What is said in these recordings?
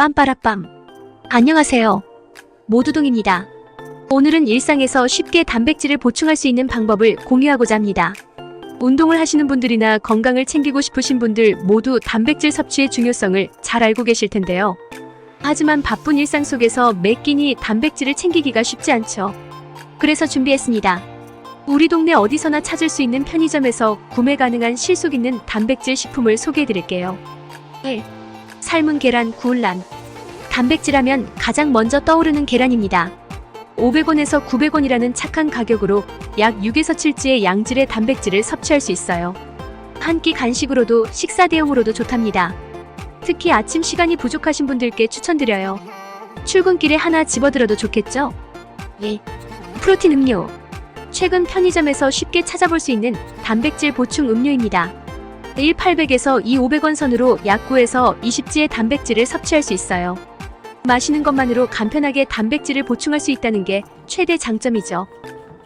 빰빠라빰. 안녕하세요. 모두동입니다. 오늘은 일상에서 쉽게 단백질을 보충할 수 있는 방법을 공유하고자 합니다. 운동을 하시는 분들이나 건강을 챙기고 싶으신 분들 모두 단백질 섭취의 중요성을 잘 알고 계실 텐데요. 하지만 바쁜 일상 속에서 매 끼니 단백질을 챙기기가 쉽지 않죠. 그래서 준비했습니다. 우리 동네 어디서나 찾을 수 있는 편의점에서 구매 가능한 실속 있는 단백질 식품을 소개해 드릴게요. 1. 삶은 계란 구울란. 단백질하면 가장 먼저 떠오르는 계란입니다. 500원에서 900원이라는 착한 가격으로 약 6에서 7지의 양질의 단백질을 섭취할 수 있어요. 한 끼 간식으로도 식사 대용으로도 좋답니다. 특히 아침 시간이 부족하신 분들께 추천드려요. 출근길에 하나 집어들어도 좋겠죠? 2. 프로틴 음료. 최근 편의점에서 쉽게 찾아볼 수 있는 단백질 보충 음료입니다. 1,800에서 2,500원 선으로 약 9에서 20지의 단백질을 섭취할 수 있어요. 마시는 것만으로 간편하게 단백질을 보충할 수 있다는 게 최대 장점이죠.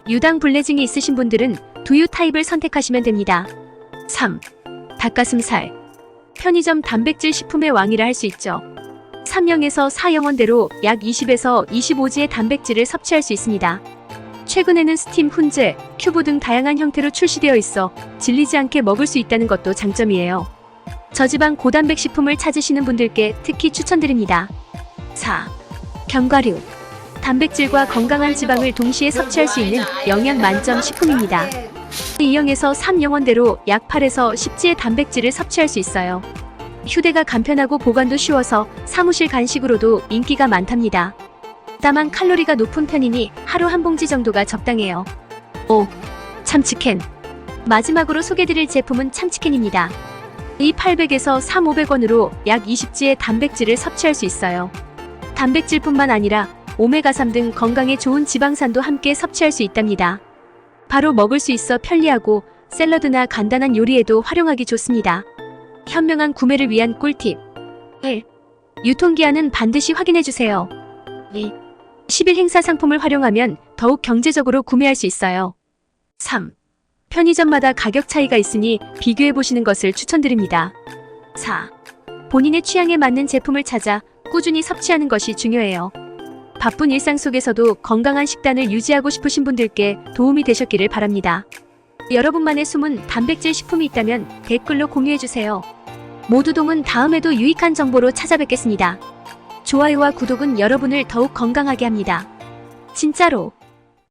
유당 불내증이 있으신 분들은 두유 타입을 선택하시면 됩니다. 3. 닭가슴살. 편의점 단백질 식품의 왕이라 할 수 있죠. 3영에서 4영원대로 약 20에서 25지의 단백질을 섭취할 수 있습니다. 최근에는 스팀, 훈제, 큐브 등 다양한 형태로 출시되어 있어 질리지 않게 먹을 수 있다는 것도 장점이에요. 저지방 고단백 식품을 찾으시는 분들께 특히 추천드립니다. 4. 견과류. 단백질과 건강한 지방을 동시에 섭취할 수 있는 영양 만점 식품입니다. 2영에서 3영원대로 약 8에서 10지의 단백질을 섭취할 수 있어요. 휴대가 간편하고 보관도 쉬워서 사무실 간식으로도 인기가 많답니다. 다만 칼로리가 높은 편이니 하루 한 봉지 정도가 적당해요. 5. 참치캔. 마지막으로 소개드릴 제품은 참치캔입니다. 이 800에서 3,500원으로 약 20지의 단백질을 섭취할 수 있어요. 단백질뿐만 아니라 오메가3 등 건강에 좋은 지방산도 함께 섭취할 수 있답니다. 바로 먹을 수 있어 편리하고 샐러드나 간단한 요리에도 활용하기 좋습니다. 현명한 구매를 위한 꿀팁 1. 유통기한은 반드시 확인해주세요. 2. 10일 행사 상품을 활용하면 더욱 경제적으로 구매할 수 있어요. 3. 편의점마다 가격 차이가 있으니 비교해 보시는 것을 추천드립니다. 4. 본인의 취향에 맞는 제품을 찾아 꾸준히 섭취하는 것이 중요해요. 바쁜 일상 속에서도 건강한 식단을 유지하고 싶으신 분들께 도움이 되셨기를 바랍니다. 여러분만의 숨은 단백질 식품이 있다면 댓글로 공유해주세요. 모두동은 다음에도 유익한 정보로 찾아뵙겠습니다. 좋아요와 구독은 여러분을 더욱 건강하게 합니다. 진짜로.